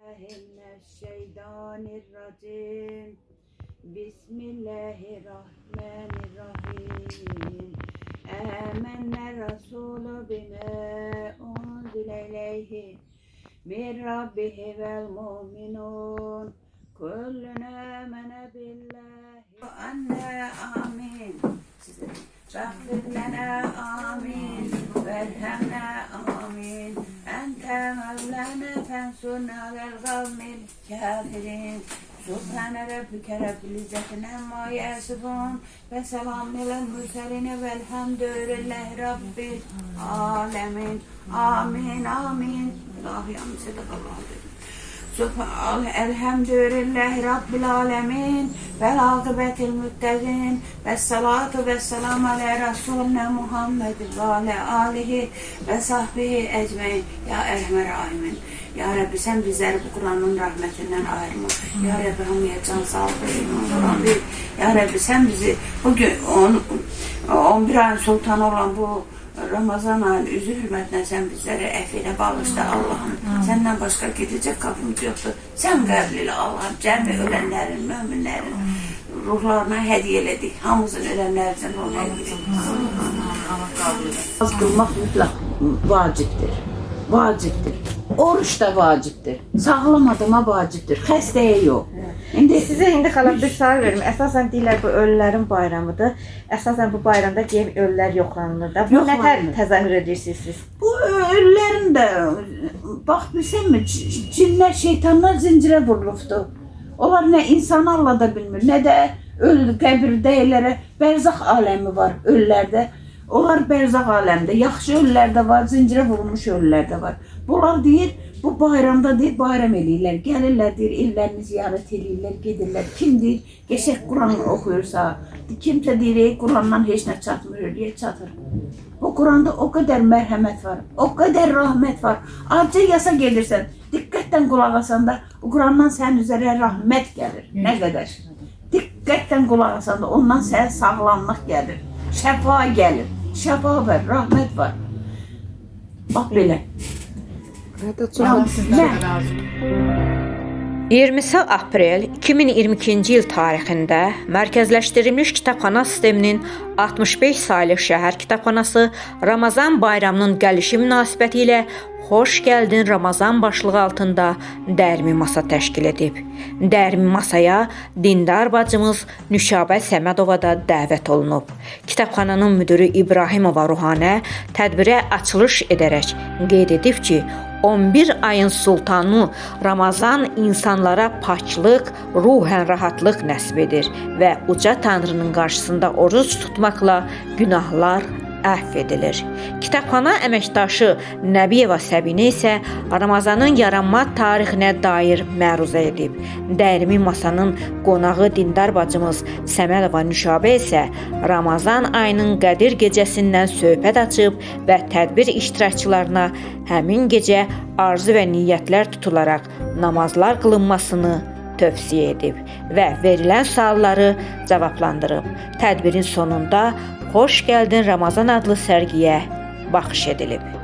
من الشيطان الرجيم بسم الله الرحمن الرحيم آمن الرسول بما أنزل إليه من ربه والمؤمنون كلنا آمن بالله وأنا آمين فاغفر لنا آمين وارحمنا مولانا فانصرنا على القوم الكافرين سبحان ربك رب العزة عما يصفون وسلام على المرسلين والحمد لله رب العالمين آمين آمين الله يا صدق الله العظيم سبحان الحمد لله رب العالمين والعاقبة المتقين والصلاة والسلام على رسولنا محمد وعلى آله وصحبه أجمعين يا أرحم الراحمين Ya Rabbi sen bizleri bu Kur'an'ın rahmetinden ayırma. Ya Rabbi hamıya can sağlık ver. Ya Rabbi sen bizi bugün on, 11 ayın sultanı olan bu Ramazan ayının üzü hürmetine sen bizleri efine bağışla Allah'ım. Senden başka gidecek kapımız yoktur. Sen kabriyle Allah'ım. Cemi ölenlerin, müminlerin ruhlarına hediye elədik. Hamımızın ölenlerimizin ruhuna hediye. Namaz kılmak mutlak vaciptir. Vaciptir. Oruç da vaciptir. Sağlam adama vaciptir. Xəstəyə yox. İndi Sizə indi xala bir sual verim. Əsasən deyirlər bu ölülərin bayramıdır. Əsasən bu bayramda deyim ölülər yoxlanılır da. Bu nə tər təzahür edirsiniz siz? bu ölülərin də bax bilsənmi cinlər, şeytanlar zincirə vurulubdu. Onlar nə insanı allada bilmir, nə də ölü qəbirdələrə bərzəx aləmi var ölülərdə. Onlar bərzəx aləmdə, yaxşı ölülər də var, zincirə vurulmuş ölülər də var. Bunlar deyir, bu bayramda deyir, bayram eləyirlər. Gəlirlər deyir, evlərini ziyarət eləyirlər, gedirlər. Kim deyir, qəşəng Quran oxuyursa, kimsə deyir, "Ey, Qurandan heç nə çatmır, ölüyə çatır. Bu Kur'an'da o kadar merhamet var, o kadar rahmet var. Acı yasa gelirsen, dikkatten kulak asan da bu Kur'an'dan sen üzerine rahmet gelir. Ne kadar? Dikkatten kulak asan da ondan sen sağlamlık gelir. Şefa gelir. Şefa var, rahmet var. Bak böyle. Ya, ne? 20 aprel 2022-ci il tarixində mərkəzləşdirilmiş kitabxana sisteminin 65 saylı şəhər kitabxanası Ramazan bayramının gəlişi münasibətilə Xoş gəldin Ramazan başlığı altında dərmi masa təşkil edib. Dərmi masaya dindar bacımız Nüşabə Səmədova da dəvət olunub. Kitabxananın müdiri İbrahimova Ruhanə tədbirə açılış edərək qeyd edib ki, 11 ayın sultanı Ramazan insanlara paklıq, ruhen rahatlıq nəsib edir və uca Tanrının qarşısında oruc tutmaqla günahlar əfv edilir. Kitabxana əməkdaşı Nəbiyeva Səbinə isə Ramazanın yaranma tarixinə dair məruzə edib. Dərmi masanın qonağı dindar bacımız Səmədova Nüşabə isə Ramazan ayının Qədir gecəsindən söhbət açıb və tədbir iştirakçılarına həmin gecə arzu və niyyətlər tutularaq namazlar qılınmasını tövsiyə edib və verilən sualları cavablandırıb. Tədbirin sonunda Xoş gəldin Ramazan adlı sərgiyə baxış edilib.